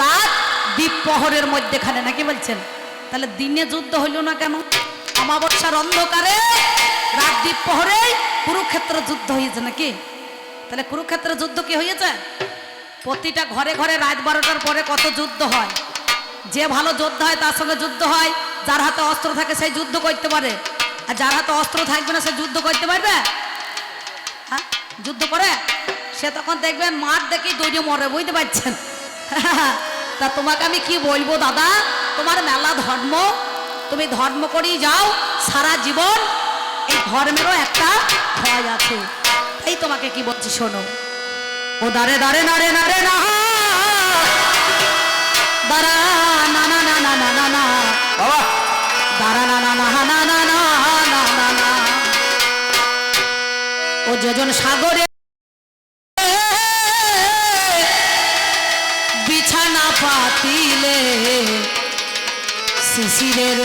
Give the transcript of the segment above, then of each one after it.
রাত দ্বীপ প্রহরের মধ্যেখানে, নাকি বলছেন? তাহলে দিনে যুদ্ধ হইল না কেন? অমাবস্যার অন্ধকারে রাত দ্বীপ প্রহরে কুরুক্ষেত্র যুদ্ধ হয়েছে নাকি? তাহলে কুরুক্ষেত্র যুদ্ধ কি হয়েছে? প্রতিটা ঘরে ঘরে রাত বারোটার পরে কত যুদ্ধ হয়? যে ভালো যোদ্ধা হয় তার সঙ্গে যুদ্ধ হয়, যার হাতে অস্ত্র থাকে সেই যুদ্ধ করতে পারে। আর যার হাতে অস্ত্র থাকবে না সে যুদ্ধ করতে পারবে? হ্যাঁ যুদ্ধ করে? সে তখন দেখবেন মাঠ দেখেই দৌড়ে মরে, বুঝতে পারছেন? তা তোমাকে আমি কি বলব দাদা তোমার মেলা ধর্ম তুমি ধর্ম করেই যাও সারা জীবন এই ধর্মেরও একটা ভয় আছে এই তোমাকে কি বলছি শোনো ও দাঁড়ে দাঁড়ে নারে নারে না দাঁড়া না না না না না না না বাবা দাঁড়া না না না না না না না না না ও যেজন সাগরে শিশিরের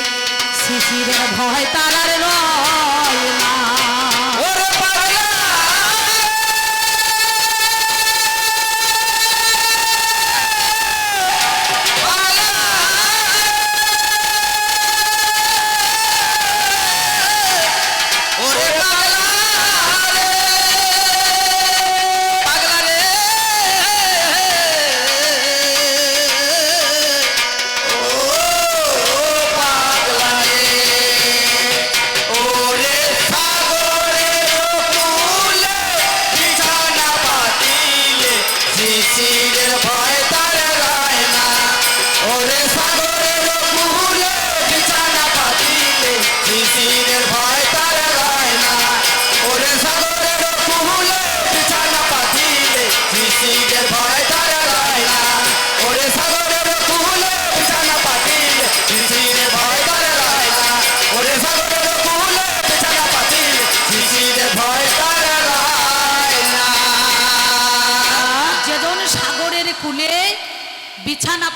শিশিরের ভয় তারার রয় না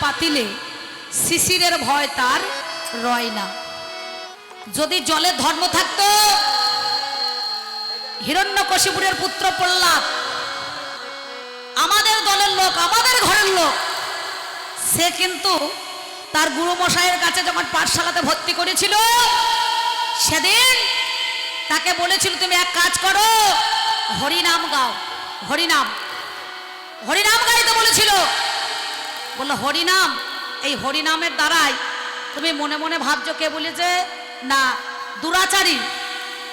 পাতিলে শিশিরের ভয় তার রয় না। যদি জলে ধর্ম থাকতো, হিরণ্যকশিপুরের পুত্র প্রহ্লাদ, আমাদের দলের লোক, আমাদের ঘরের লোক, সে কিন্তু তার গুরু মশাইয়ের কাছে যখন পাঠশালাতে ভর্তি করেছিল, সেদিন তাকে বলেছিল, তুমি এক কাজ করো, হরিনাম গাও। হরিনাম হরিনাম গাইতে বলেছিল বলল হরিনাম। এই হরিনামের দ্বারাই তুমি মনে মনে ভাবছ কে বলেছে? না দুরাচারী।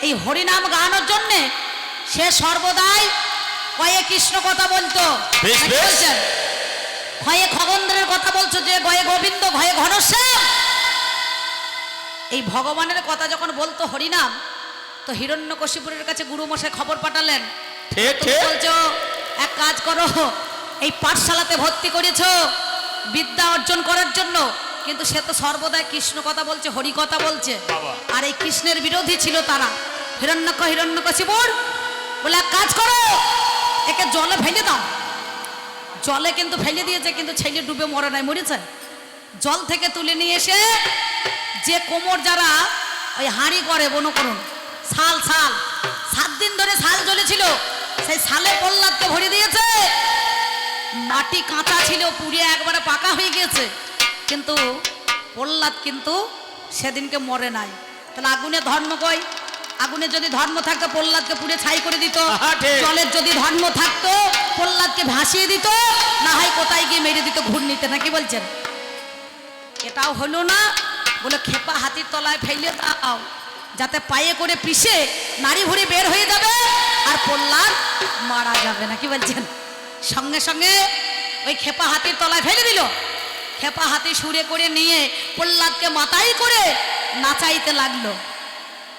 এই হরিনাম গানোর জন্যে সে সর্বদাই কয়ে কৃষ্ণ কথা বলতো। বলছেন? ভয়ে খগন্দ্রের কথা বলছো যে গয়ে গোবিন্দ ভয়ে ঘনশ্যাম? এই ভগবানের কথা যখন বলতো হরিনাম তো হিরণ্যকশিপুরের কাছে গুরুমশাই খবর পাঠালেন। বলছো এক কাজ করো এই পাঠশালাতে ভর্তি করেছ বিদ্যা অর্জন করার জন্য কিন্তু সে তো সর্বদাই কৃষ্ণ কথা বলছে হরি কথা বলছে। আর এই কৃষ্ণের বিরোধী ছিল তারা। হিরণ্যক হিরণ্যকশিপুর বলে এক কাজ করো একে জলে ফেলে দাও। জলে কিন্তু ফেলে দিয়েছে কিন্তু ছেলে ডুবে মরে নাই মরেছে। জল থেকে তুলে নিয়ে এসে যে কোমর যারা ওই হাঁড়ি করে বনো করুন শাল শাল সাত দিন ধরে শাল জ্বলেছিল সেই শালে প্রহ্লাদকে ভরে দিয়েছে। মাটি কাঁচা ছিল পুড়িয়ে একবারে পাকা হয়ে গেছে। কিন্তু প্রহ্লাদ কিন্তু সেদিনকে মরে নাই। তাহলে আগুনে ধর্ম কই? আগুনে যদি ধর্ম থাকতো প্রহ্লাদকে পুড়ে ছাই করে দিত। জলের যদি ধর্ম থাকতো প্রহ্লাদকে ভাসিয়ে দিত না হয় কোথায় গিয়ে মেরে দিত ঘূর্ণিতে নাকি বলছেন? এটাও হলো না বলে খেপা হাতির তলায় ফেলে দাও যাতে পায়ে করে পিষে নারী ভুড়ি বের হয়ে যাবে আর প্রহ্লাদ মারা যাবে নাকি বলছেন? সঙ্গে সঙ্গে ওই খেপা হাতির তলায় ফেলে দিল। খেপা হাতি সুরে করে নিয়ে প্রহ্লাদকে মাথায় করে নাচাইতে লাগল।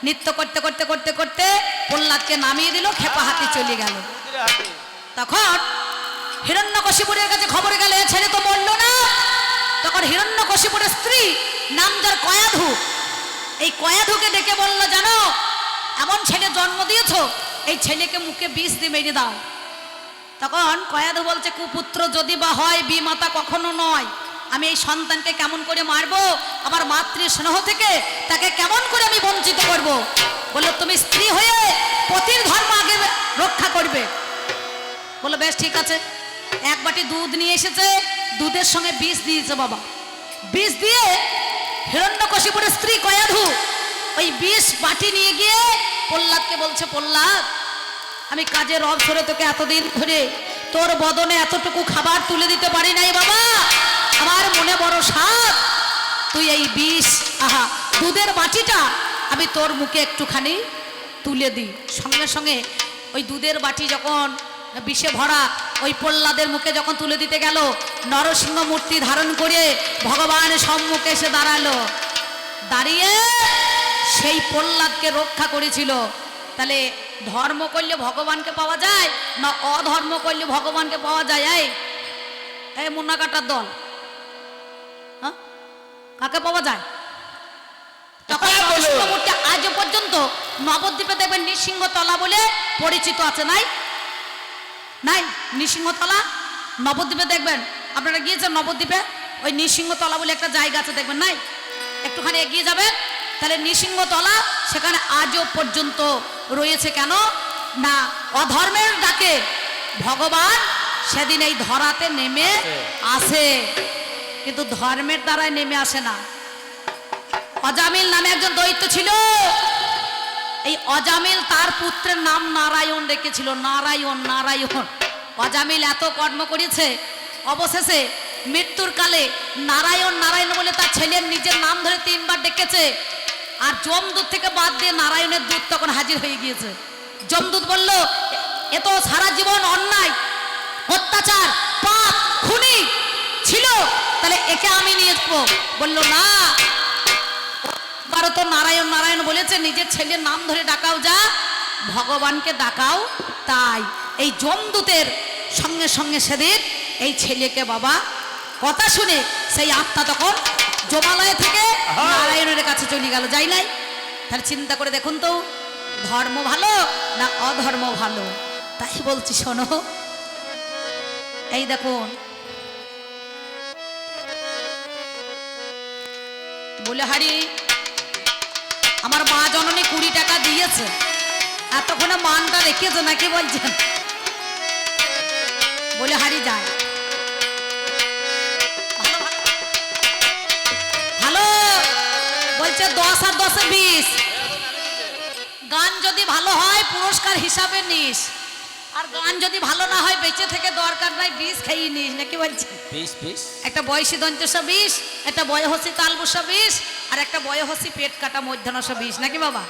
নৃত্য করতে করতে করতে করতে প্রহ্লাদকে নামিয়ে দিল, খেপা হাতি চলে গেল। তখন হিরণ্যকশিপুরের কাছে খবর গেলে ছেলে তো মরলো না। তখন হিরণ্যকশিপুরের স্ত্রী, নাম যার কয়াধু, এই কয়াধুকে ডেকে বলল, জানো, এমন ছেলে জন্ম দিয়েছ, এই ছেলেকে মুখে বিষ দিয়ে মেরে দাও। তখন কয়াধু বলছে, কুপুত্র যদি বা হয়, বিমাতা কখনো নয়। আমি এই সন্তানকে কেমন করে মারবো? আমার মাতৃ স্নেহ থেকে তাকে কেমন করে আমি বঞ্চিত করব। বলল, তুমি স্ত্রী হয়ে পতির ধর্ম আগে রক্ষা করবে। বলল, বেশ, ঠিক আছে। এক বাটি দুধ নিয়ে এসেছে, দুধের সঙ্গে বিষ দিয়েছে বাবা। বিষ দিয়ে হিরণ্যকশিপুরের স্ত্রী কয়াধু ওই বিষ বাটি নিয়ে গিয়ে প্রহ্লাদকে বলছে, প্রহ্লাদ আমি কাজের অবসরে তোকে এতদিন ধরে তোর বদনে এতটুকু খাবার তুলে দিতে পারি নাই বাবা। আমার মনে বড় সাপ তুই এই বিষ, আহা, দুধের বাটিটা আমি তোর মুখে একটুখানি তুলে দিই। সঙ্গে সঙ্গে ওই দুধের বাটি যখন বিষে ভরা, ওই প্রহ্লাদের মুখে যখন তুলে দিতে গেল, নরসিংহ মূর্তি ধারণ করে ভগবান সম্মুখে এসে দাঁড়াল। দাঁড়িয়ে সেই প্রহ্লাদকে রক্ষা করেছিল। তাহলে ধর্ম করলে ভগবানকে পাওয়া যায় না অধর্ম করলে ভগবানকে পাওয়া যায়? এই এই মুন্না কাটার দল। হ্যাঁ? কাকে পাওয়া যায়? তখন হ্যাঁ, বলুন। আজও পর্যন্ত নবদ্বীপে দেখবেন নৃসিংহতলা বলে পরিচিত আছে নাই? নাই? নৃসিংহতলা? নবদ্বীপে দেখবেন? আপনারা গিয়েছেন নবদ্বীপে? ওই নৃসিংহতলা বলে একটা জায়গা আছে দেখবেন নাই? একটুখানি এগিয়ে যাবেন তাহলে নৃসিংহতলা সেখানে আজও পর্যন্ত রয়েছে কেন? না অধর্মের ডাকে ভগবান সেদিন এই ধরাতে নেমে আসে। কিন্তু ধর্মের দ্বারাই নেমে আসে না। অজামিল নামে একজন দৈত্য ছিল। এই অজামিল তার পুত্রের নাম নারায়ণ রেখেছিল। নারায়ণ নারায়ণ। অজামিল এত কর্ম করেছে অবশেষে মৃত্যুর কালে নারায়ণ নারায়ণ বলে তার ছেলের নিজের নাম ধরে তিনবার ডেকেছে। আর যমদূত থেকে বাদ দিয়ে নারায়ণের দূত তখন হাজির হয়ে গিয়েছে। যমদূত বলল, এ তো সারা জীবন অন্যায়, অত্যাচার, পাপ, খুনি ছিল, তাহলে একে আমি নিয়ে যাব বলল, না তো নারায়ণ নারায়ণ বলেছে, নিজের ছেলের নাম ধরে ডাকাও যা, ভগবানকে ডাকাও তাই। এই জমদূতের সঙ্গে সঙ্গে সেদিন এই ছেলেকে বাবা কথা শুনে সেই আত্মা তখন জমালয় থেকে নারায়ণের কাছে চলে গেল যাই নাই? তাহলে চিন্তা করে দেখুন তো ধর্ম ভালো না অধর্ম ভালো? তাই বলছি শোনো। এই দেখুন। বলে হারি আমার মা জননী কুড়ি টাকা দিয়েছে। এতক্ষণে মানটা রেখেছে নাকি বলছেন? বলে হারি যায় ভালো বলছে দশ আর দশে বিশ। গান যদি ভালো হয় পুরস্কার হিসাবে নিস। আর গান যদি ভালো না হয় বেঁচে থেকে দরকার নাই বিষ খেয়ে নিস নাকি পিস একটা বয়সী দন্তসা বিষ একটা বয়সী তালবসা বিষ আর একটা বয়সী পেট কাটা মধ্যাহ্নসা বিষ নাকি বাবা?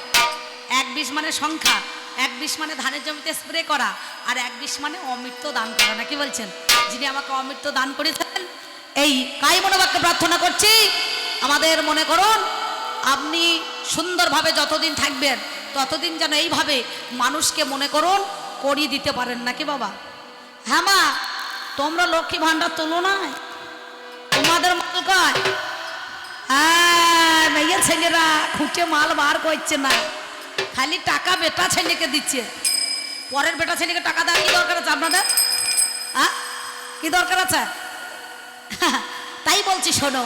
এক বিষ মানে সংখ্যা এক বিষ মানে ধানের জমিতে স্প্রে করা আর এক বিষ মানে অমৃত দান করা নাকি বলছেন? যিনি আমাকে অমৃত দান করেছেন এই কাই মনোবাক্যে প্রার্থনা করছি আমাদের মনে করুন, আপনি সুন্দরভাবে যতদিন থাকবেন, ততদিন যেন এইভাবে মানুষকে মনে করুন, করিয়ে দিতে পারেন নাকি বাবা? হ্যাঁ মা, তোমরা লক্ষ্মী ভাণ্ডার তুলো নাই তোমাদের মাল কয়। হ্যাঁ মেয়ে ছেলেরা খুঁটে মাল বার করছে না। খালি টাকা বেটা ছেলেকে দিচ্ছে। পরের বেটা ছেলেকে টাকা দেওয়ার কি দরকার আছে আপনাদের? হ্যাঁ কি দরকার আছে? তাই বলছি, শোনো।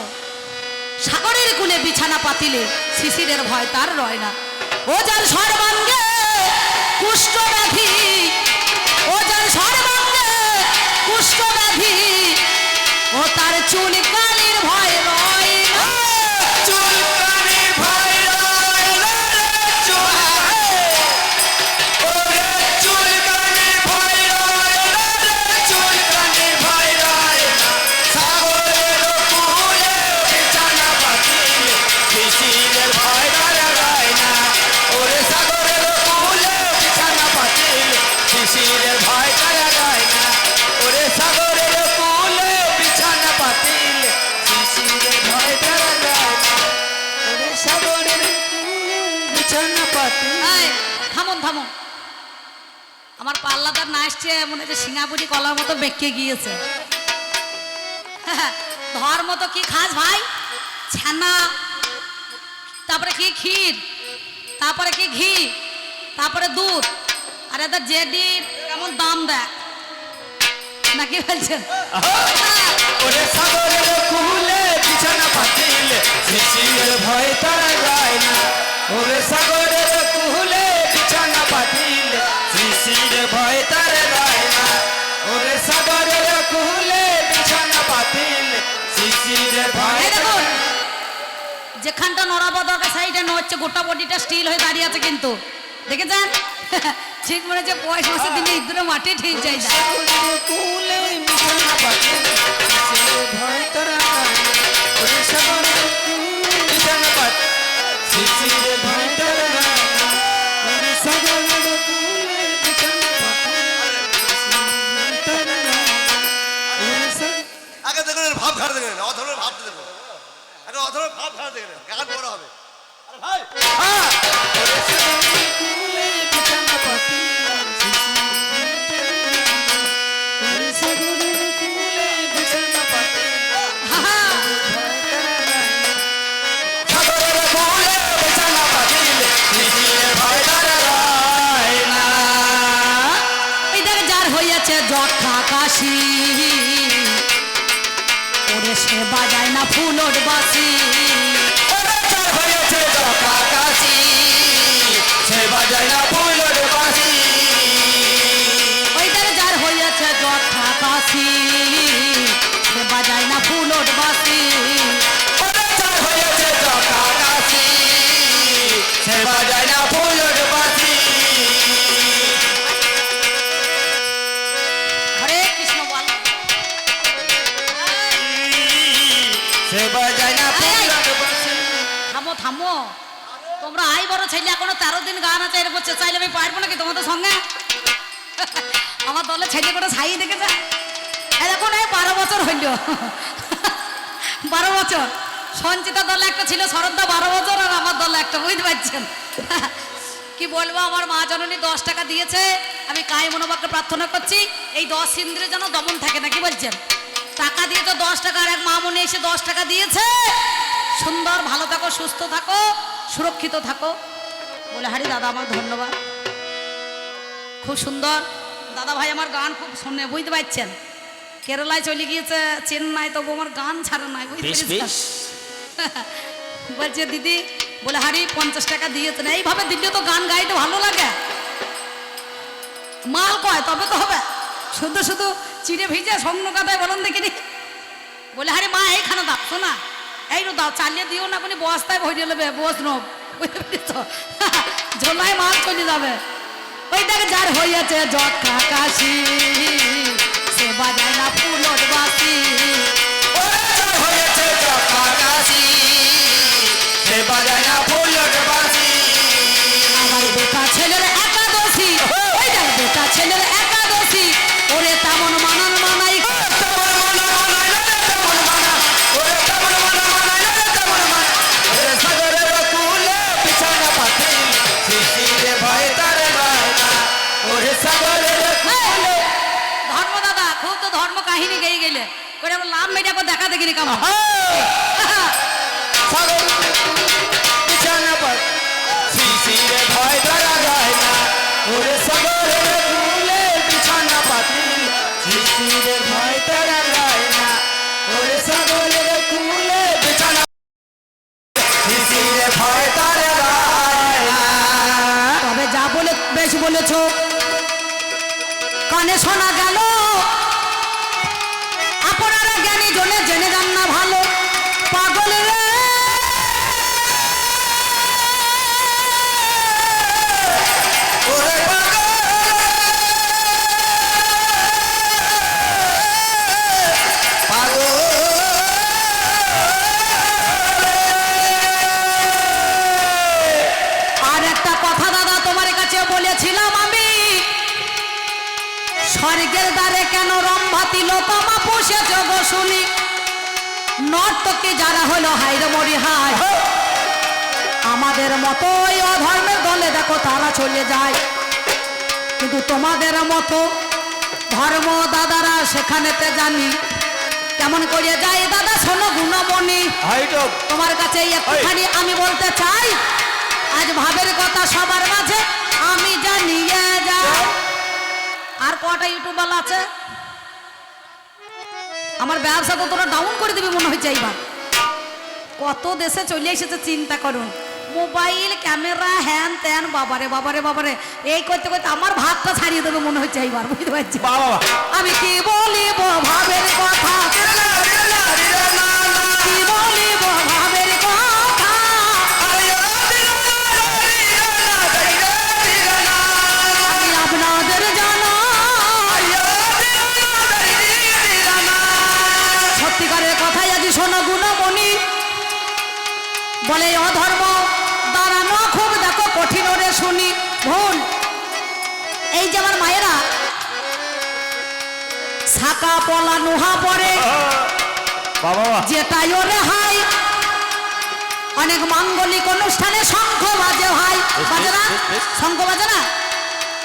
সাগরের কুলে বিছানা পাতিলে শিশিরের ভয় তার রয় না। ও যার সর্বাঙ্গে কুষ্ঠ ব্যাধি ও যার সর্বাঙ্গে কুষ্ঠ ব্যাধি ও তার চুল কালির ভয় পাল্লাদার না আসছে, মনে হচ্ছে সিঙ্গাপুরি কলার মতো বেঁকে গিয়েছে। ধর্ম তো কি খাস ভাই? ছানা, তারপরে কি ক্ষীর, তারপরে কি ঘি, তারপরে দুধ। আর এদের জেডির কেমন দাম দেয় নাকি বলছেন? ভয় তারা যায় না। ওরে যেখানটা নড়াবো দরকার সাইডে নড়ছে গোটা বডিটা স্টিল হয়ে দাঁড়িয়ে আছে কিন্তু। দেখেছেন? ঠিক মনে হচ্ছে পয়সা মাসের দিনে ইঁদুরে মাটি ঠিক যায় না। দেখেন অধর্মের ভাবটা দেখুন আগে অধর্মের ভাব খাড়া দেখেন গান বড় হবে। আরে ভাই! হ্যাঁ। যার হইয়াছে যক্ষা কাশি সে বাজায় না ফুলোর বাসি। তোমরা আই বড় ছেলে, এখনও তেরো দিন গান আছে, এরকম চাইলে আমি পারব নাকি তোমাদের সঙ্গে? আমার দলে ছেলে করে ছাই দেখেছে। এই দেখুন, এই বারো বছর হইল। বারো বছর। সঞ্চিতা দলে একটা ছিল শরদ্দা বারো বছর, আর আমার দলে একটা, বুঝতে পারছেন? কি বলব, আমার মা জননী দশ টাকা দিয়েছে, আমি কাই মনোবাক্যে প্রার্থনা করছি, এই দশ ইন্দ্রিয় যেন দমন থাকে না, কি বলছেন? টাকা দিয়ে তো দশ টাকা, আর এক মা মনে এসে দশ টাকা দিয়েছে। সুন্দর, ভালো থাকো, সুস্থ থাকো। সুরক্ষিত থাকো। বলে হারি দাদা আমার ধন্যবাদ। খুব সুন্দর। দাদা ভাই আমার গান খুব শুনে বুঝতে পারছেন? কেরালায় চলে গিয়েছে চেন্নাই তবু আমার গান ছাড়া নাই বুঝতে। বলছে দিদি বলে হারি পঞ্চাশ টাকা দিয়েছে না। এইভাবে দিলে তো গান গাইতে ভালো লাগে। মাল কয় তবে তো হবে। শুধু শুধু চিড়ে ভিজে সঙ্গ কাদায় বলুন দেখিনি। বলে হারি মা এইখানে দাও শোনা। এই দাও, চালিয়ে দিও না কোনো বস্তায় ভরিয়ে নেবে, বস নো। বুঝতে পেরেছ ঝোলায় মাল চলে যাবে। ওই দেখ যার হইয়াছে যক্ষা কাশি সে বাজায় না ফুলট বাসি। হয়েছে না ফুলের ছেলের একাদশী, ওই দেখ বেটা ছেলের একাদশী ভয় ধরা যায় না। তবে যা বলে বেশ বলেছ। কানে শোনা গেল। জনে জেনে যান না ভালো লোকমা পুষেছ গো শুনি নর্তকে যারা হলো হাইরে মরি হায়। আমাদের মতো ওই অধর্মের দলে দেখো তারা চলে যায়। কিন্তু তোমাদের মতো ধর্ম দাদারা সেখানেতে জানি কেমন করে যায় দাদা? শোনো গুণমণি তোমার কাছে একটুখানি আমি বলতে চাই আজ ভাবের কথা সবার মাঝে আমি জানিয়ে যাই। আর কটা ইউটিউবার আছে? আমার ব্যবসা তো তোরা ডাউন করে দেবে মনে হচ্ছে এইবার? কত দেশে চলে এসেছে চিন্তা করুন। মোবাইল ক্যামেরা হ্যান ত্যান বাবারে বাবারে বাবারে। এই করতে করতে আমার ভাতটা ছাড়িয়ে দেবে মনে হচ্ছে এইবার বুঝতে পারছি বাবা আমি কি বলি ভাবের কথা? বলে অধর্ম দাঁড়ানো খুব দেখো কঠিন রে শুনি ভুল। এই যে আমার মায়েরা শাকা পলা নুহা পরে যেটাই ওরে হাই অনেক মাঙ্গলিক অনুষ্ঠানে শঙ্খ বাজে ভাই। বাজে না? শঙ্খ বাজে না?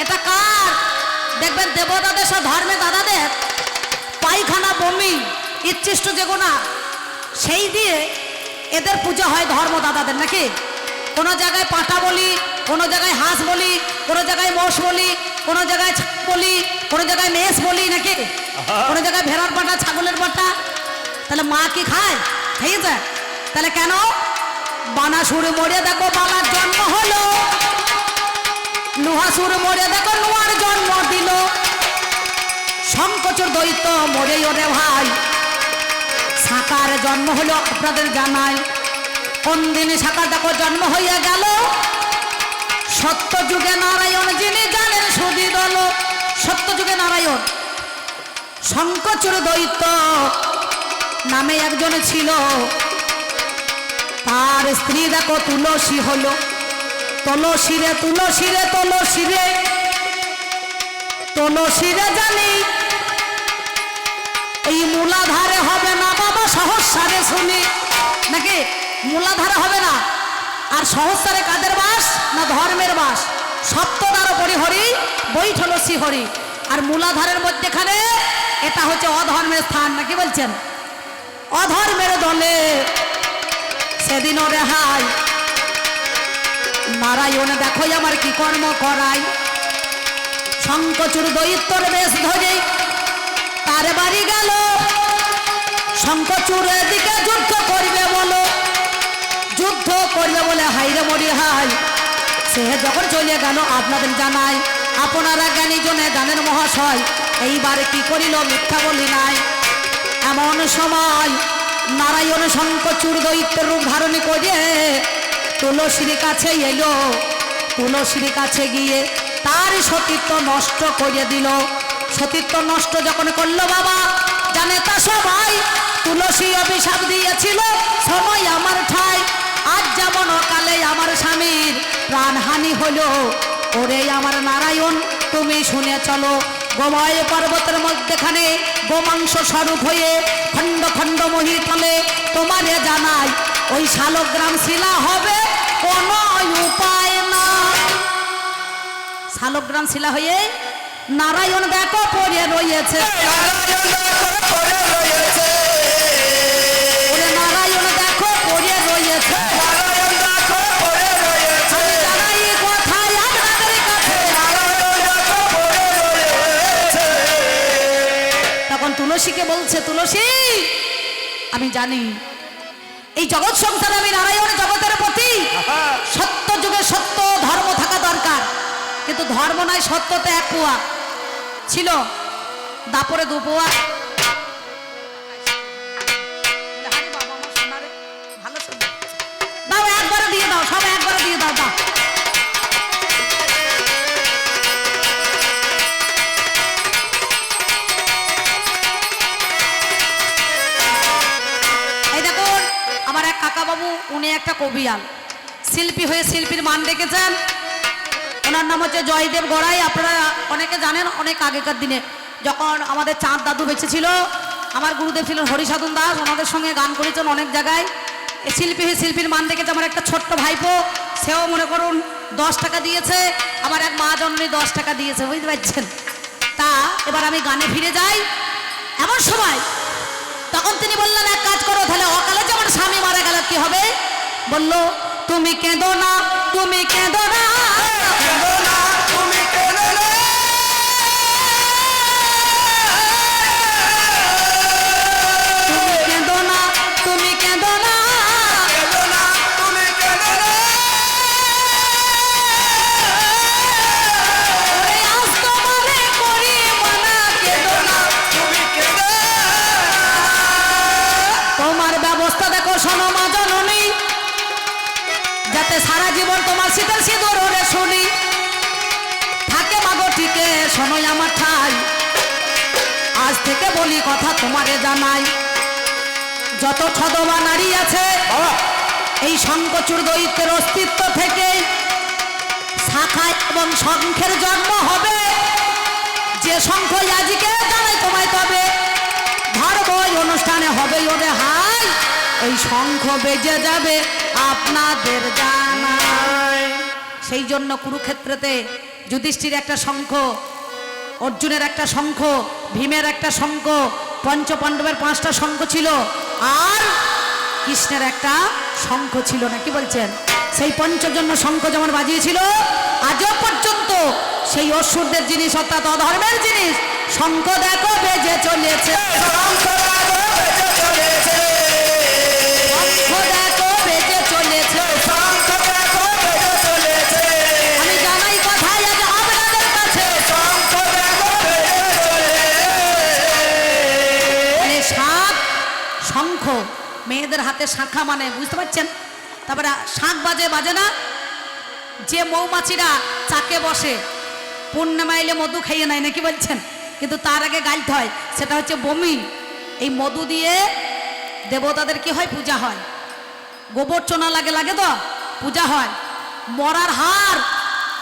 এটা কার? দেখবেন দেবতাদের সব ধর্মে দাদাদের পায়খানা বমি ইচ্ছিষ্ট যেগুনা সেই দিয়ে এদের পুজো হয় ধর্ম দাদাদের নাকি? কোনো জায়গায় পাটা বলি কোনো জায়গায় হাঁস বলি কোনো জায়গায় মোষ বলি কোনো জায়গায় বলি কোনো জায়গায় মেষ বলি নাকি? কোনো জায়গায় ভেড়ার পাটা ছাগলের পাটা তাহলে মা কি খায়? ঠিক আছে? তাহলে কেন? বানা সুর মরে দেখো বাবার জন্ম হলো। লোহা সুর মরে দেখো নোয়ার জন্ম দিল। শঙ্কচুর দৈত্য মরে ওরে ভাই। সাকার জন্ম হলো আপনাদের জানাই। কোন দিনে সাকার দেখো জন্ম হইয়া গেল? সত্য যুগে নারায়ণ যিনি জানেন সুদি দল। সত্য যুগে নারায়ণ। শঙ্কচুর দৈত্য নামে একজন ছিল। তার স্ত্রী দেখো তুলসী হলো। তুলসী রে তুলসী রে তুলসী রে তুলসী রে জানি শুনি নাকি মূলাধারে হবে না? আর সহস্রারে কাদের বাস না ধর্মের বাস? সপ্তদার পরিহরি বৈঠল হরি। আর মূলাধারের মধ্যেখানে এটা হচ্ছে অধর্মের স্থান নাকি বলছেন? অধর্মের দলে সেদিনও রেহাই। নারায়ণ, দেখো আমার কি কর্ম করাই। শঙ্কচুর দৈত্যর বেশ ধরে, তার বাড়ি গেল। শঙ্কচুর দিকে যুদ্ধ করবে বলো। যুদ্ধ করবে বলে হাইরে মরি হাই সে যখন চলে গেল, আপনাদের জানাই, আপনারা জ্ঞানী জনে জানেন মহাশয়, এইবার কি করিল মিথ্যা বলি নাই। এমন সময় নারায়ণ শঙ্কচুর দৈত্যের রূপ ধারণ করে তুলসীর কাছে এলো। তুলসীর কাছে গিয়ে তার সতীত্ব নষ্ট করে দিল। সতীত্ব নষ্ট যখন করল বাবা, জানে তা সবাই তুলসী অভিশাপ দিয়েছিল। সময় আমার ঠাই। আজ যেমন অকালে আমার স্বামীর প্রাণহানি হলো, ওরে আমার নারায়ণ, তুমি শুনে চলো। গোময় পর্বতের মধ্যেখানে গোমাংস স্বরূপ হয়ে খণ্ড খণ্ড মহিতলে তোমারে জানাই, ওই শালগ্রাম শিলা হবে কোনো উপায় না। শালগ্রাম শিলা হয়ে নারায়ণ দেখো পড়ে রয়েছে। ওরে তুলসীকে বলছে তুলসী আমি জানি। এই জগৎ সংসারে আমি নারায়ণ জগতের প্রতি সত্য যুগে সত্য ধর্ম থাকা দরকার। কিন্তু ধর্ম নয় সত্যতে এক পোয়া। ছিল দাপরে দু বাবু, উনি একটা কবিয়াল। শিল্পী হয়ে শিল্পীর মান রেখেছেন। ওনার নাম হচ্ছে জয়দেব গড়াই। আপনারা অনেকে জানেন, অনেক আগেকার দিনে যখন আমাদের চাঁদ দাদু বেঁচে ছিল, আমার গুরুদেব ছিলেন হরিসাধন দাস। ওনাদের সঙ্গে গান করেছেন অনেক জায়গায়। শিল্পী হয়ে শিল্পীর মান রেখেছে আমার একটা ছোট্ট ভাইপো। সেও মনে করুন দশ টাকা দিয়েছে। আমার এক মা জননী দশ টাকা দিয়েছে, বুঝতে পারছেন? তা, এবার আমি গানে ফিরে যাই। এমন সময়, তখন তিনি বললেন, এক কাজ করো, তাহলে অকালে যেমন স্বামী মারা গেল কি হবে? বলল তুমি কেঁদো না তুমি কেঁদো না। বলি কথা তোমারে জানাই। যত ছদমা নারী আছে এই শঙ্কচুর দৈত্যের অস্তিত্ব থেকে শাখায় এবং শঙ্খের জন্ম হবে। যে শঙ্খ আজকে জানাই তোমায় তবে। ধর্ম অনুষ্ঠানে হবে ওরে হাই এই শঙ্খ বেজে যাবে আপনাদের জানায় সেই জন্য কুরুক্ষেত্রেতে যুধিষ্ঠির একটা শঙ্খ অর্জুনের একটা শঙ্খ, ভীমের একটা শঙ্খ, পঞ্চপাণ্ডবের পাঁচটা শঙ্খ ছিল। আর কৃষ্ণের একটা শঙ্খ ছিল না, কি বলছেন? সেই পঞ্চজন্য শঙ্খ যেমন বাজিয়েছিল, আজও পর্যন্ত সেই অসুরদের জিনিস অর্থাৎ অধর্মের জিনিস, শঙ্খ দেখো বেজে চলেছে। শঙ্খ মেয়েদের হাতে শাঁখা মানে বুঝতে পারছেন? তারপরে শাঁখ বাজে বাজে না? যে মৌমাছিরা চাকে বসে, পূর্ণিমা এলে মধু খাইয়ে নেয়, নাকি বলছেন? কিন্তু তার আগে গাইতে হয়, সেটা হচ্ছে বমি। এই মধু দিয়ে দেবতাদের কি হয়? পূজা হয়। গোবর চোনা লাগে লাগে তো? পূজা হয়। মরার হার,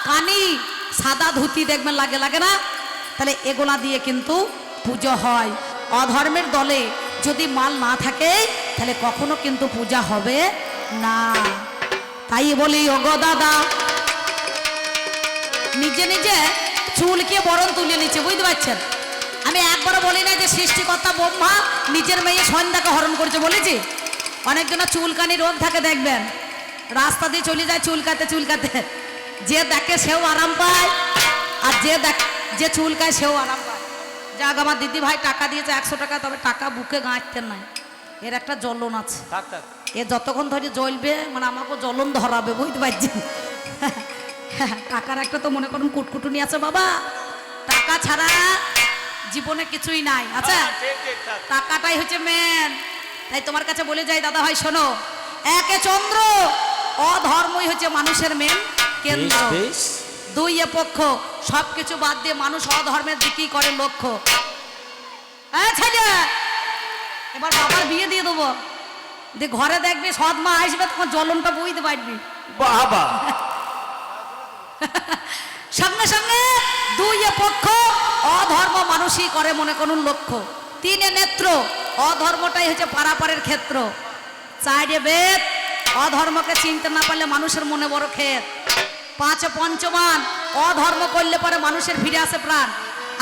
কানি, সাদা ধুতি দেখবেন, লাগে লাগে না? তাহলে এগুলা দিয়ে কিন্তু পুজো হয়। অধর্মের দলে যদি মাল না থাকে, তাহলে কখনো কিন্তু পূজা হবে না। তাই বলি, ওগো দাদা, নিজে নিজে চুলকে বরণ তুলে নিচ্ছে, বুঝতে পারছেন? আমি একবারও বলি না যে সৃষ্টিকর্তা ব্রহ্মা নিজের মেয়ে সন্ধ্যাকে হরণ করছে, বলেছি? অনেকজনের চুলকানি রোগ থাকে, দেখবেন। রাস্তা দিয়ে চলে যায় চুলকাতে চুলকাতে। যে দেখে সেও আরাম পায়, আর যে দেখ যে চুলকায় সেও আরাম যাক আমার দিদি ভাই টাকা দিয়েছে একশো টাকা তবে টাকা বুকে গাঁটতেন নাই। এর একটা জ্বলন আছে। এ যতক্ষণ ধরে জ্বলবে মানে আমাকে জ্বলন ধরাবে বুঝতে পারছেন টাকার একটা তো মনে করুন কুটকুটুনি আছে বাবা। টাকা ছাড়া জীবনে কিছুই নাই আচ্ছা? থাক। টাকাটাই হচ্ছে মেন তাই তোমার কাছে বলে যাই দাদা ভাই শোনো। একে চন্দ্র অধর্মই হচ্ছে মানুষের মেন কেন্দ্র। দুই এ পক্ষ সব কিছু বাদ দিয়ে মানুষ অধর্মের দিকেই করে লক্ষ্য। হ্যাঁ ছেলে? এবার বাবার বিয়ে দিয়ে দেবো। দিয়ে ঘরে দেখবি সৎ মা আসবে তখন জ্বলনটা বুঝতে পারবি। বাবা। সঙ্গে সঙ্গে দুই এ পক্ষ অধর্ম মানুষই করে মনে করুন লক্ষ্য। তিনে নেত্র অধর্মটাই হচ্ছে পারাপারের ক্ষেত্র। চাইরে বেদ অধর্মকে চিনতে না পারলে মানুষের মনে বড় ক্ষেত। পাঁচে পঞ্চমান। অধর্ম করলে পরে মানুষের ফিরে আসে প্রাণ।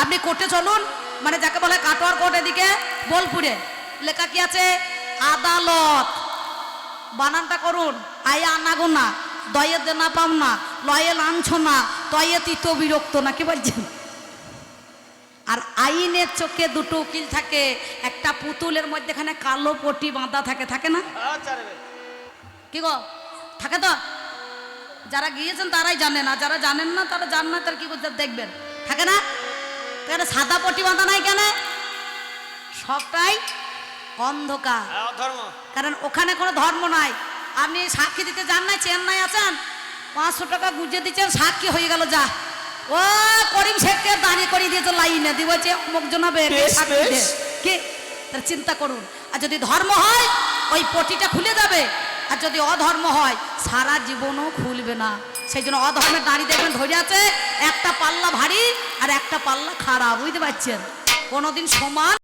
আপনি কোর্টে চলুন মানে যাকে বলে কাটোয়ার কোর্ট এদিকে বোলপুরে। লেখা কি আছে? আদালত। বানানটা করুন। আয়া আনাগোনা দয়ে দেনা পাম না লয়ে লাঞ্ছ না তয়ে তিত বিরক্ত না কি বলছেন? আর আইনের চোখে দুটো উকিল থাকে একটা পুতুলের মধ্যেখানে কালো পটি বাঁধা থাকে থাকে না? আচ্ছা কি গো? থাকে তো? যারা গিয়েছেন তারাই জানে না যারা জানেন না তারা জান না তারা কি করতে দেখবেন। থাকে না? তো এখানে সাদা পটি বাঁধা নাই কেন? সবটাই অন্ধকার। ধর্ম কারণ ওখানে কোনো ধর্ম নাই। আপনি সাক্ষী দিতে যান নাই চেন্নাই আছেন? পাঁচশো টাকা গুজে দিচ্ছেন সাক্ষী হয়ে গেল যা। ও করিম শেখকে দাঁড়িয়ে করিয়ে দিয়েছে লাইনে। দিব যে অমুক জনাবে। কে? তার চিন্তা করুন। আর যদি ধর্ম হয় ওই পটিটা খুলে যাবে। আর যদি অধর্ম হয়, সারা জীবনও খুলবে না। সেই জন্য অধর্মের দাঁড়িয়ে দেখবেন, ধরে আছে, একটা পাল্লা ভারী আর একটা পাল্লা খারাপ, বুঝতে পারছেন? কোনোদিন সমান